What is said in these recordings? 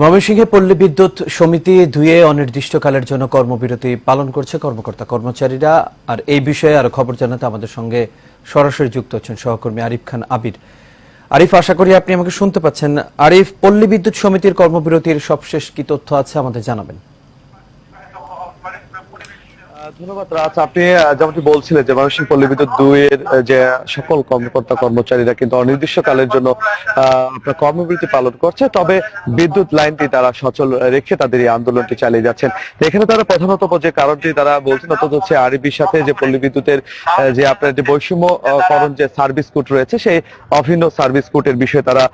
ময়মনসিংহে পল্লী বিদ্যুৎ সমিতি ধুয়ে অনির্দিষ্টকালের জন্য কর্মবিরতি পালন করছে কর্মকর্তা কর্মচারীরা। আর এই বিষয়ে আরও খবর জানাতে আমাদের সঙ্গে সরাসরি যুক্ত হচ্ছেন সহকর্মী আরিফ খান আবির। আরিফ, আশা করি আপনি আমাকে শুনতে পাচ্ছেন। আরিফ, পল্লী বিদ্যুৎ সমিতির কর্মবিরতির সবশেষ কি তথ্য আছে আমাদের জানাবেন। ধন্যবাদ রাজ। আপনি যেমনটি বলছিলেন যে ময়মনসিংহ পল্লী বিদ্যুৎ যে সকল কর্মকর্তা কর্মচারীরা কিন্তু জন্য কর্মবিরতি পালন করছে তবে বিদ্যুৎ লাইনটি তারা সচল রেখে তাদের এই আন্দোলনটি চালিয়ে যাচ্ছেন। এখানে তারা প্রধানত যে কারণটি তারা বলছেন অর্থাৎ হচ্ছে সাথে যে পল্লী বিদ্যুতের যে আপনার যে বৈষম্য করণ যে সার্ভিস কোড রয়েছে সেই অভিন্ন সার্ভিস কোডের বিষয়ে তারা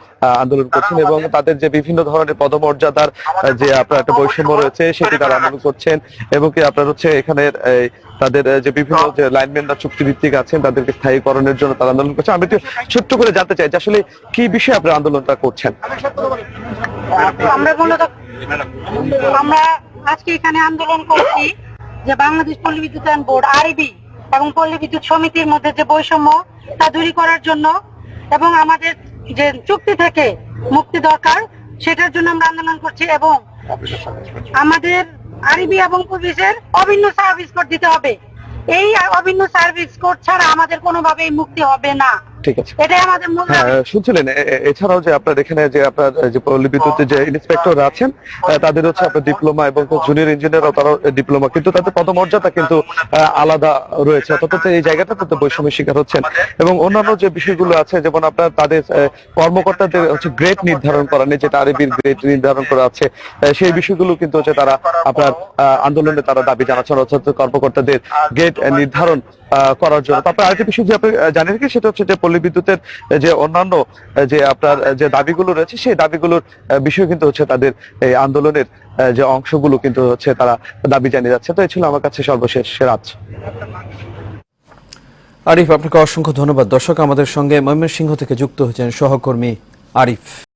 আন্দোলন করছেন এবং তাদের যে বিভিন্ন ধরনের পদমর্যাদার যে আপনার একটা বৈষম্য রয়েছে সেটি তারা আন্দোলন করছেন এবং কি আপনার হচ্ছে এখানের এই, তাদের যে বিভিন্ন যে লাইনম্যানরা চুক্তিভিত্তিক আছেন তাদেরকে স্থায়ীকরণের জন্য তারা আন্দোলন করছেন আমি একটু ছোট্ট করে জানতে চাই যে আসলে কি বিষয়ে আপনারা আন্দোলনটা করছেন? আমরা মূলত আমরা আজকে এখানে আন্দোলন করছি যে বাংলাদেশ পল্লী বিদ্যুতায়ন বোর্ড আরবি এবং পল্লী বিদ্যুৎ সমিতির মধ্যে যে বৈষম্য তা দূরী করার জন্য এবং আমাদের যে চুক্তি থেকে মুক্তি দরকার সেটার জন্য আমরা আন্দোলন করছি এবং আমাদের আরবি এবং পুলিশের অভিন্ন সার্ভিস কোড দিতে হবে। এই অভিন্ন সার্ভিস কোড ছাড়া আমাদের কোনোভাবেই মুক্তি হবে না। ঠিক আছে। এটাই আমাদের মূল হ্যাঁ শুনছিলেন এছাড়াও যে আপনার এখানে যে আপনার যে পল্লী বিদ্যুতের যে ইন্সপেক্টর আছেন তাদের হচ্ছে আপনার ডিপ্লোমা এবং জুনিয়র ইঞ্জিনিয়ারও ডিপ্লোমা কিন্তু তাদের পদমর্যাদা কিন্তু আলাদা রয়েছে। অর্থাৎ এই জায়গাটাতে তো বৈষম্যের শিকার হচ্ছেন। এবং অন্যান্য যে বিষয়গুলো আছে যেমন আপনার তাদের কর্মকর্তাদের হচ্ছে গ্রেড নির্ধারণ করা নেই যেটা আরবির গ্রেড নির্ধারণ করা আছে সেই বিষয়গুলো কিন্তু হচ্ছে তারা আপনার আন্দোলনে তারা দাবি জানাচ্ছেন। অর্থাৎ কর্মকর্তাদের গ্রেড নির্ধারণ আহ, করার জন্য। তারপর আরেকটি বিষয় যে আপনি কি সেটা হচ্ছে যে পল্লী বিদ্যুতের যে অন্যান্য যে আপনার যে দাবিগুলো রয়েছে, সেই দাবিগুলোর বিষয় কিন্তু হচ্ছে তাদের এই আন্দোলনের যে অংশগুলো কিন্তু হচ্ছে তারা দাবি জানিয়ে যাচ্ছে। তো এই ছিল আমার কাছে সর্বশেষ রাজ আরিফ, আপনাকে অসংখ্য ধন্যবাদ। দর্শক, আমাদের সঙ্গে ময়মনসিংহ থেকে যুক্ত হয়েছেন সহকর্মী আরিফ।